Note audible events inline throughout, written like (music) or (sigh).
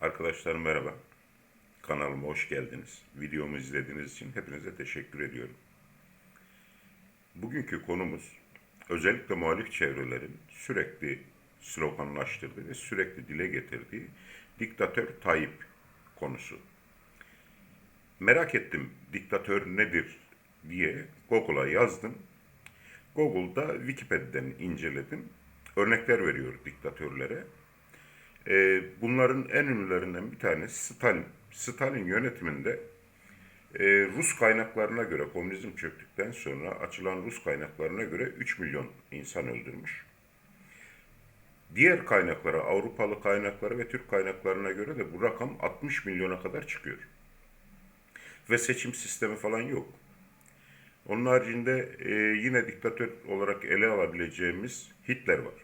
Arkadaşlar merhaba. Kanalıma hoş geldiniz. Videomu izlediğiniz için hepinize teşekkür ediyorum. Bugünkü konumuz özellikle muhalif çevrelerin sürekli sloganlaştırdığı ve sürekli dile getirdiği diktatör Tayyip konusu. Merak ettim diktatör nedir diye Google'a yazdım. Google'da Wikipedia'dan inceledim. Örnekler veriyor diktatörlere. Ee, bunların en ünlülerinden bir tanesi Stalin. Stalin yönetiminde e, Rus kaynaklarına göre, komünizm çöktükten sonra açılan Rus kaynaklarına göre 3 milyon insan öldürmüş. Diğer kaynaklara, Avrupalı kaynaklara ve Türk kaynaklarına göre de bu rakam 60 milyona kadar çıkıyor. Ve seçim sistemi falan yok. Onun haricinde e, yine diktatör olarak ele alabileceğimiz Hitler var.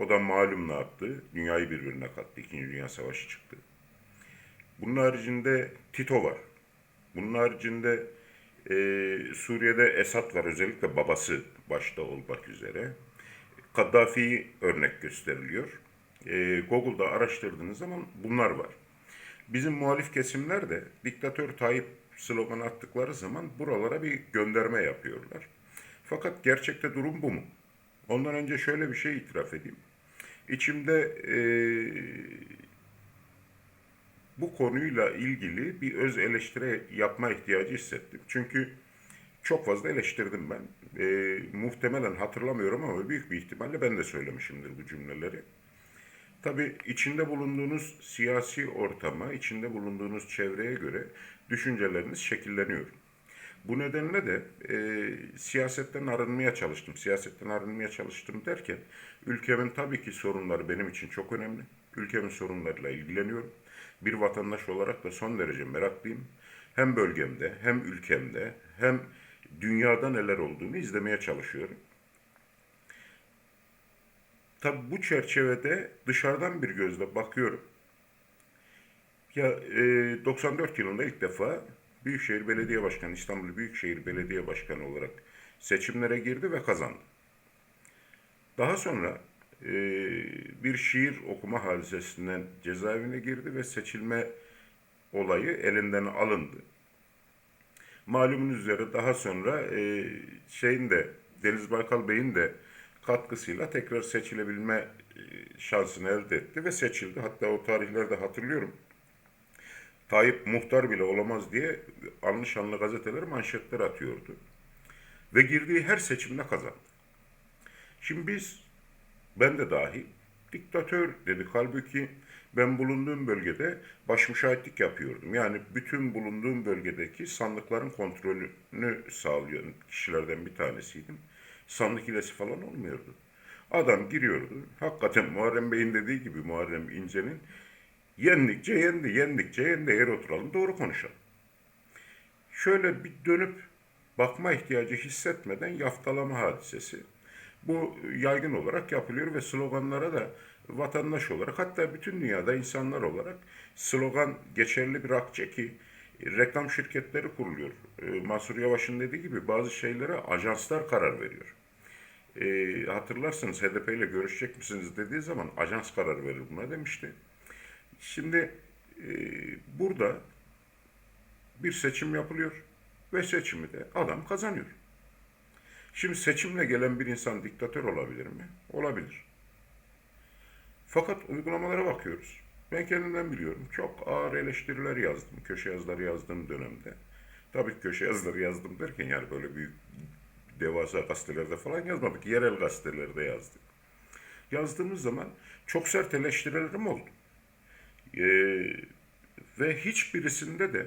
O da malum ne yaptı? Dünyayı birbirine kattı. İkinci Dünya Savaşı çıktı. Bunun haricinde Tito var. Bunun haricinde e, Suriye'de Esad var. Özellikle babası başta olmak üzere. Kaddafi'yi örnek gösteriliyor. E, Google'da araştırdığınız zaman bunlar var. Bizim muhalif kesimler de diktatör Tayyip slogan attıkları zaman buralara bir gönderme yapıyorlar. Fakat gerçekte durum bu mu? Ondan önce şöyle bir şey itiraf edeyim. İçimde eee, bu konuyla ilgili bir öz eleştiri yapma ihtiyacı hissettim. Çünkü çok fazla eleştirdim ben. Eee, muhtemelen hatırlamıyorum ama büyük bir ihtimalle ben de söylemişimdir bu cümleleri. Tabii içinde bulunduğunuz siyasi ortama, içinde bulunduğunuz çevreye göre düşünceleriniz şekilleniyor. Bu nedenle de e, siyasetten arınmaya çalıştım. Siyasetten arınmaya çalıştım derken ülkemin tabii ki sorunları benim için çok önemli. Ülkemin sorunlarıyla ilgileniyorum. Bir vatandaş olarak da son derece meraklıyım. Hem bölgemde, hem ülkemde, hem dünyada neler olduğunu izlemeye çalışıyorum. Tabii bu çerçevede dışarıdan bir gözle bakıyorum. Ya e, 94 yılında ilk defa Büyükşehir Belediye Başkanı, İstanbul Büyükşehir Belediye Başkanı olarak seçimlere girdi ve kazandı. Daha sonra e, bir şiir okuma hadisesinden cezaevine girdi ve seçilme olayı elinden alındı. Malumun üzere daha sonra e, şeyin de Deniz Baykal Bey'in de katkısıyla tekrar seçilebilme e, şansını elde etti ve seçildi. Hatta o tarihlerde hatırlıyorum. Tayyip muhtar bile olamaz diye anlı şanlı gazeteler manşetler atıyordu. Ve girdiği her seçimde kazandı. Şimdi biz, ben de dahil, diktatör dedik. Halbuki ben bulunduğum bölgede başmüşahitlik yapıyordum. Yani bütün bulunduğum bölgedeki sandıkların kontrolünü sağlayan kişilerden bir tanesiydim. Sandık hilesi falan olmuyordu. Adam giriyordu. Hakikaten Muharrem Bey'in dediği gibi Muharrem İnce'nin Yendikçe yendi, yendikçe yendi. Eğer oturalım doğru konuşalım. Şöyle bir dönüp bakma ihtiyacı hissetmeden yaftalama hadisesi. Bu yaygın olarak yapılıyor ve sloganlara da vatandaş olarak hatta bütün dünyada insanlar olarak slogan geçerli bir akçe ki reklam şirketleri kuruluyor. Ee, Mansur Yavaş'ın dediği gibi bazı şeylere ajanslar karar veriyor. E, hatırlarsınız HDP ile görüşecek misiniz dediği zaman ajans karar verir buna demişti. Şimdi e, burada bir seçim yapılıyor ve seçimi de adam kazanıyor. Şimdi seçimle gelen bir insan diktatör olabilir mi? Olabilir. Fakat uygulamalara bakıyoruz. Ben kendimden biliyorum. Çok ağır eleştiriler yazdım. Köşe yazıları yazdığım dönemde. Tabii köşe yazıları yazdım derken yani böyle büyük devasa gazetelerde falan yazmadık. Yerel gazetelerde yazdık. Yazdığımız zaman çok sert eleştirilerim oldu. Ee, ve hiçbirisinde de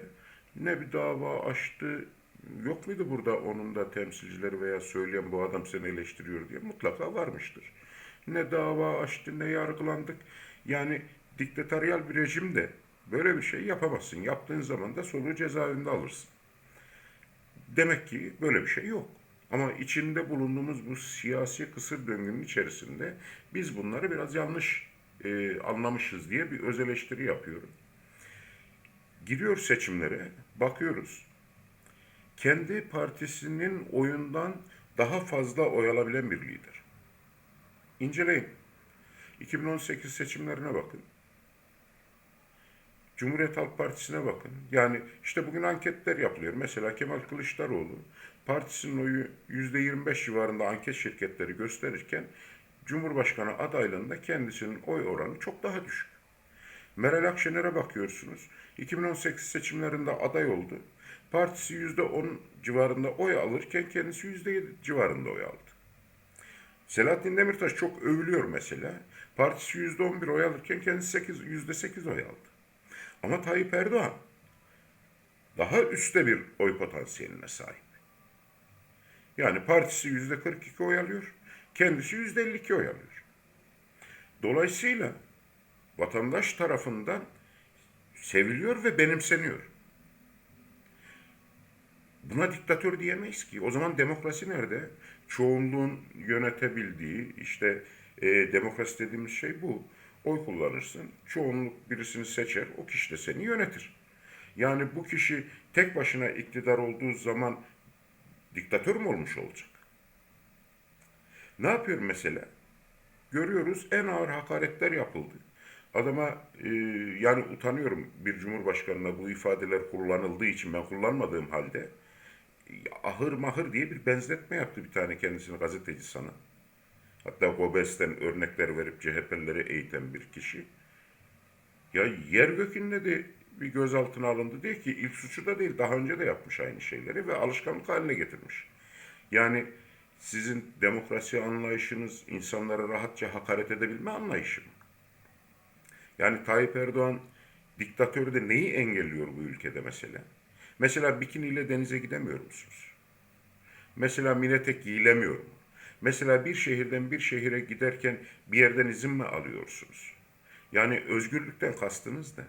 ne bir dava açtı, yok muydu burada onun da temsilcileri veya söyleyen bu adam seni eleştiriyor diye mutlaka varmıştır. Ne dava açtı ne yargılandık. Yani diktatöryal bir rejimde böyle bir şey yapamazsın. Yaptığın zaman da sonucu cezaevinde alırsın. Demek ki böyle bir şey yok. Ama içinde bulunduğumuz bu siyasi kısır döngünün içerisinde biz bunları biraz yanlış e, anlamışız diye bir öz eleştiri yapıyorum. Giriyor seçimlere, bakıyoruz. Kendi partisinin oyundan daha fazla oy alabilen bir lider. İnceleyin. 2018 seçimlerine bakın. Cumhuriyet Halk Partisi'ne bakın. Yani işte bugün anketler yapılıyor. Mesela Kemal Kılıçdaroğlu partisinin oyu %25 civarında anket şirketleri gösterirken Cumhurbaşkanı adaylığında kendisinin oy oranı çok daha düşük. Meral Akşener'e bakıyorsunuz. 2018 seçimlerinde aday oldu. Partisi %10 civarında oy alırken kendisi %7 civarında oy aldı. Selahattin Demirtaş çok övülüyor mesela. Partisi %11 oy alırken kendisi 8, %8 oy aldı. Ama Tayyip Erdoğan daha üstte bir oy potansiyeline sahip. Yani partisi %42 oy alıyor, kendisi %52 oy alıyor. Dolayısıyla vatandaş tarafından seviliyor ve benimseniyor. Buna diktatör diyemeyiz ki. O zaman demokrasi nerede? Çoğunluğun yönetebildiği, işte e, demokrasi dediğimiz şey bu. Oy kullanırsın, çoğunluk birisini seçer, o kişi de seni yönetir. Yani bu kişi tek başına iktidar olduğu zaman diktatör mü olmuş olacak? Ne yapıyor mesela? Görüyoruz en ağır hakaretler yapıldı. Adama e, yani utanıyorum bir cumhurbaşkanına bu ifadeler kullanıldığı için ben kullanmadığım halde ahır mahır diye bir benzetme yaptı bir tane kendisini gazeteci sana. Hatta Gobes'ten örnekler verip CHP'lileri eğiten bir kişi. Ya yer gökünde de bir gözaltına alındı diye ki ilk suçu da değil daha önce de yapmış aynı şeyleri ve alışkanlık haline getirmiş. Yani sizin demokrasi anlayışınız insanlara rahatça hakaret edebilme anlayışı mı? Yani Tayyip Erdoğan diktatörde neyi engelliyor bu ülkede mesela? Mesela bikiniyle denize gidemiyor musunuz? Mesela minetek giyilemiyor mu? Mesela bir şehirden bir şehire giderken bir yerden izin mi alıyorsunuz? Yani özgürlükten kastınız ne?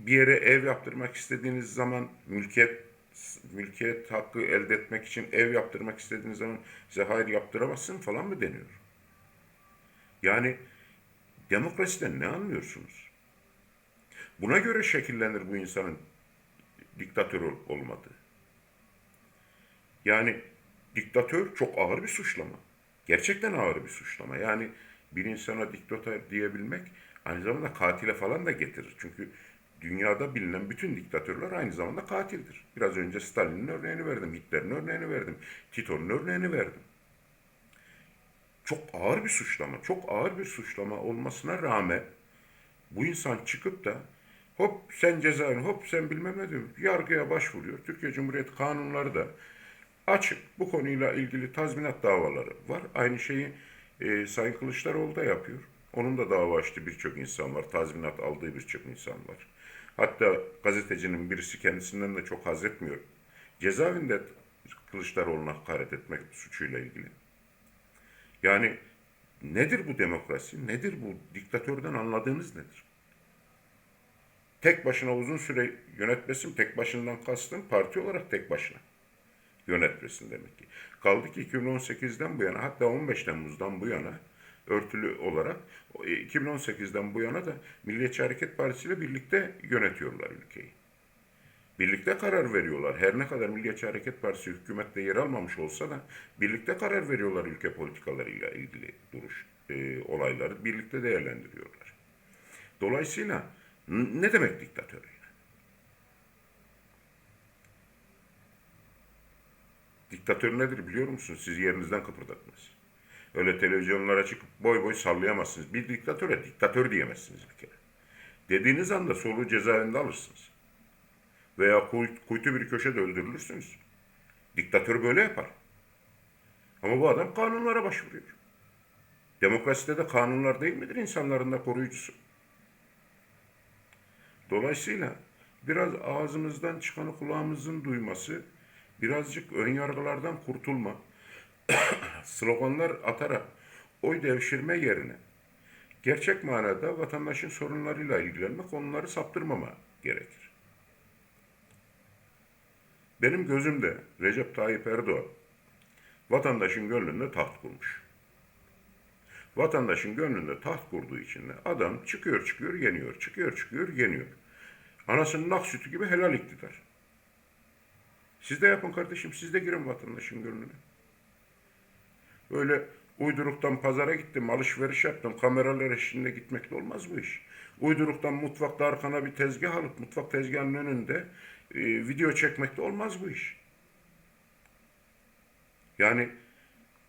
Bir yere ev yaptırmak istediğiniz zaman mülkiyet mülkiyet hakkı elde etmek için ev yaptırmak istediğiniz zaman size hayır yaptıramazsın falan mı deniyor? Yani demokrasiden ne anlıyorsunuz? Buna göre şekillenir bu insanın diktatör ol- olmadığı. Yani diktatör çok ağır bir suçlama. Gerçekten ağır bir suçlama. Yani bir insana diktatör diyebilmek aynı zamanda katile falan da getirir. Çünkü dünyada bilinen bütün diktatörler aynı zamanda katildir. Biraz önce Stalin'in örneğini verdim, Hitler'in örneğini verdim, Tito'nun örneğini verdim. Çok ağır bir suçlama, çok ağır bir suçlama olmasına rağmen bu insan çıkıp da hop sen cezaevine, hop sen bilmem ne diyor, yargıya başvuruyor. Türkiye Cumhuriyeti kanunları da açık. Bu konuyla ilgili tazminat davaları var. Aynı şeyi e, Sayın Kılıçdaroğlu da yapıyor. Onun da dava açtı birçok insan var. Tazminat aldığı birçok insan var. Hatta gazetecinin birisi kendisinden de çok haz etmiyor. Cezaevinde Kılıçdaroğlu'na hakaret etmek suçuyla ilgili. Yani nedir bu demokrasi? Nedir bu? Diktatörden anladığınız nedir? Tek başına uzun süre yönetmesin, tek başından kastım parti olarak tek başına yönetmesin demek ki. Kaldı ki 2018'den bu yana hatta 15 Temmuz'dan bu yana örtülü olarak o, e, 2018'den bu yana da Milliyetçi Hareket Partisi ile birlikte yönetiyorlar ülkeyi. Birlikte karar veriyorlar. Her ne kadar Milliyetçi Hareket Partisi hükümette yer almamış olsa da birlikte karar veriyorlar ülke politikalarıyla ilgili duruş e, olayları birlikte değerlendiriyorlar. Dolayısıyla ne demek diktatör? Diktatör nedir biliyor musunuz? Siz yerinizden kıpırdatmaz. Öyle televizyonlara çıkıp boy boy sallayamazsınız. Bir diktatöre diktatör diyemezsiniz bir kere. Dediğiniz anda soluğu cezaevinde alırsınız. Veya kuy- kuytu bir köşede öldürülürsünüz. Diktatör böyle yapar. Ama bu adam kanunlara başvuruyor. Demokraside de kanunlar değil midir insanların da koruyucusu? Dolayısıyla biraz ağzımızdan çıkanı kulağımızın duyması, birazcık ön yargılardan kurtulma, (coughs) sloganlar atarak oy devşirme yerine gerçek manada vatandaşın sorunlarıyla ilgilenmek, onları saptırmama gerekir. Benim gözümde Recep Tayyip Erdoğan vatandaşın gönlünde taht kurmuş. Vatandaşın gönlünde taht kurduğu için de adam çıkıyor çıkıyor yeniyor, çıkıyor çıkıyor yeniyor. Anasının ak sütü gibi helal iktidar. Siz de yapın kardeşim, siz de girin vatandaşın gönlüne. Böyle Uyduruktan pazara gittim, alışveriş yaptım. Kameralar eşliğinde gitmekle olmaz bu iş. Uyduruktan mutfakta arkana bir tezgah alıp mutfak tezgahının önünde e, video çekmekle olmaz bu iş. Yani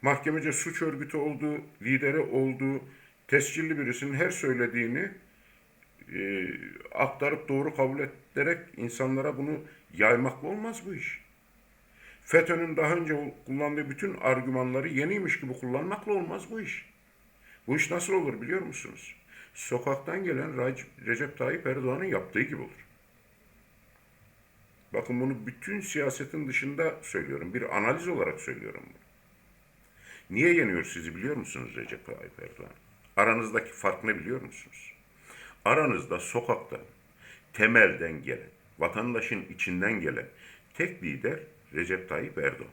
mahkemece suç örgütü olduğu, lideri olduğu, tescilli birisinin her söylediğini e, aktarıp doğru kabul ederek insanlara bunu yaymakla olmaz bu iş. FETÖ'nün daha önce kullandığı bütün argümanları yeniymiş gibi kullanmakla olmaz bu iş. Bu iş nasıl olur biliyor musunuz? Sokaktan gelen Recep Tayyip Erdoğan'ın yaptığı gibi olur. Bakın bunu bütün siyasetin dışında söylüyorum. Bir analiz olarak söylüyorum bunu. Niye yeniyor sizi biliyor musunuz Recep Tayyip Erdoğan? Aranızdaki fark ne biliyor musunuz? Aranızda sokakta temelden gelen, vatandaşın içinden gelen tek lider Recep Tayyip Erdoğan.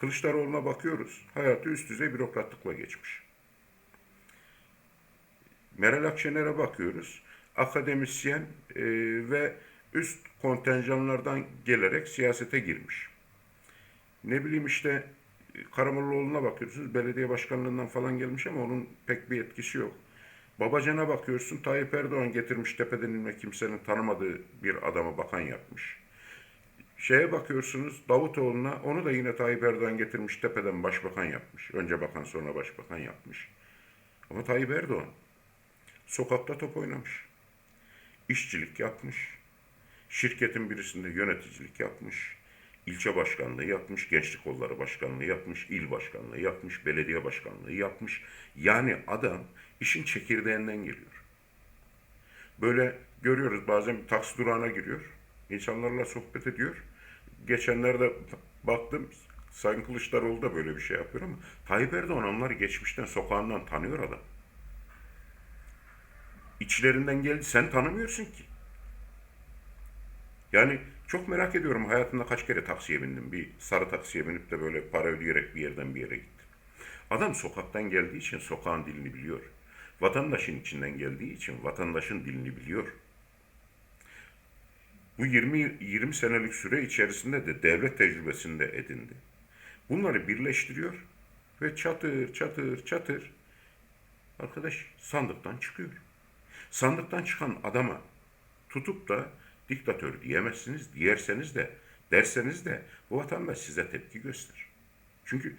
Kılıçdaroğlu'na bakıyoruz. Hayatı üst düzey bürokratlıkla geçmiş. Meral Akşener'e bakıyoruz. Akademisyen e, ve üst kontenjanlardan gelerek siyasete girmiş. Ne bileyim işte Karamollaoğlu'na bakıyorsunuz. Belediye başkanlığından falan gelmiş ama onun pek bir etkisi yok. Babacan'a bakıyorsun. Tayyip Erdoğan getirmiş tepeden inme kimsenin tanımadığı bir adamı bakan yapmış. Şeye bakıyorsunuz Davutoğlu'na onu da yine Tayyip Erdoğan getirmiş tepeden başbakan yapmış. Önce bakan sonra başbakan yapmış. Ama Tayyip Erdoğan sokakta top oynamış. İşçilik yapmış. Şirketin birisinde yöneticilik yapmış. ilçe başkanlığı yapmış, gençlik kolları başkanlığı yapmış, il başkanlığı yapmış, belediye başkanlığı yapmış. Yani adam işin çekirdeğinden geliyor. Böyle görüyoruz bazen taksi durağına giriyor. İnsanlarla sohbet ediyor. Geçenlerde baktım Sayın Kılıçdaroğlu da böyle bir şey yapıyor ama Tayyip Erdoğan onları geçmişten sokağından tanıyor adam. İçlerinden geldi sen tanımıyorsun ki. Yani çok merak ediyorum hayatımda kaç kere taksiye bindim. Bir sarı taksiye binip de böyle para ödeyerek bir yerden bir yere gittim. Adam sokaktan geldiği için sokağın dilini biliyor. Vatandaşın içinden geldiği için vatandaşın dilini biliyor. Bu 20 20 senelik süre içerisinde de devlet tecrübesini de edindi. Bunları birleştiriyor ve çatır çatır çatır arkadaş sandıktan çıkıyor. Sandıktan çıkan adama tutup da diktatör diyemezsiniz. Diyerseniz de derseniz de bu vatandaş size tepki gösterir. Çünkü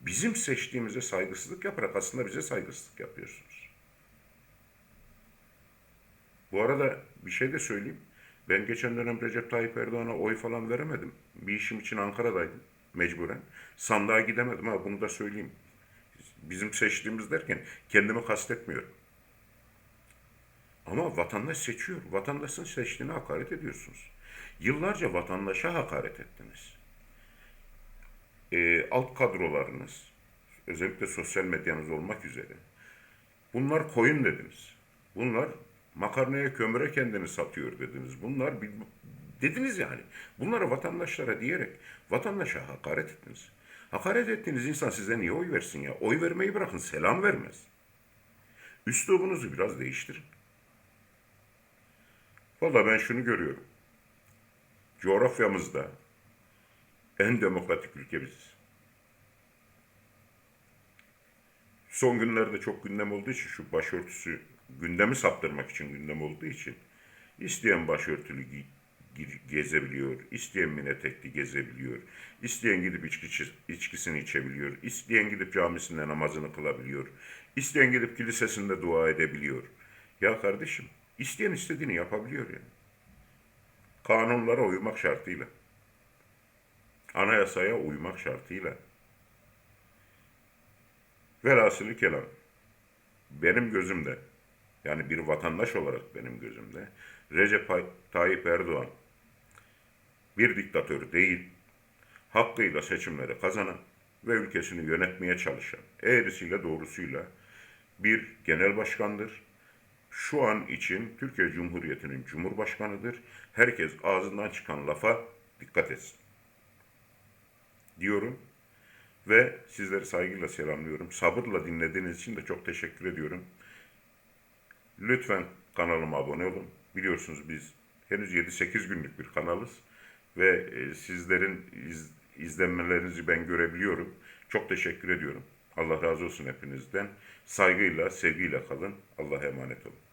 bizim seçtiğimize saygısızlık yaparak aslında bize saygısızlık yapıyorsunuz. Bu arada bir şey de söyleyeyim. Ben geçen dönem Recep Tayyip Erdoğan'a oy falan veremedim. Bir işim için Ankara'daydım mecburen. Sandığa gidemedim ha bunu da söyleyeyim. Bizim seçtiğimiz derken kendimi kastetmiyorum. Ama vatandaş seçiyor. Vatandaşın seçtiğine hakaret ediyorsunuz. Yıllarca vatandaşa hakaret ettiniz. Ee, alt kadrolarınız, özellikle sosyal medyanız olmak üzere, bunlar koyun dediniz. Bunlar makarnaya kömüre kendini satıyor dediniz. Bunlar dediniz yani. Bunları vatandaşlara diyerek vatandaşa hakaret ettiniz. Hakaret ettiğiniz insan size niye oy versin ya? Oy vermeyi bırakın selam vermez. Üslubunuzu biraz değiştirin. Valla ben şunu görüyorum. Coğrafyamızda en demokratik ülke biziz. Son günlerde çok gündem olduğu için şu başörtüsü gündemi saptırmak için gündem olduğu için isteyen başörtülü gezebiliyor, isteyen mini etekli gezebiliyor, isteyen gidip içki, içkisini içebiliyor, isteyen gidip camisinde namazını kılabiliyor, isteyen gidip kilisesinde dua edebiliyor. Ya kardeşim, isteyen istediğini yapabiliyor yani. Kanunlara uymak şartıyla. Anayasaya uymak şartıyla. Velhasılı kelam, benim gözümde, yani bir vatandaş olarak benim gözümde, Recep Tayyip Erdoğan bir diktatör değil, hakkıyla seçimleri kazanan ve ülkesini yönetmeye çalışan, eğrisiyle doğrusuyla bir genel başkandır. Şu an için Türkiye Cumhuriyeti'nin cumhurbaşkanıdır. Herkes ağzından çıkan lafa dikkat etsin. Diyorum ve sizleri saygıyla selamlıyorum. Sabırla dinlediğiniz için de çok teşekkür ediyorum. Lütfen kanalıma abone olun. Biliyorsunuz biz henüz 7-8 günlük bir kanalız ve e, sizlerin iz, izlenmelerinizi ben görebiliyorum. Çok teşekkür ediyorum. Allah razı olsun hepinizden. Saygıyla, sevgiyle kalın. Allah'a emanet olun.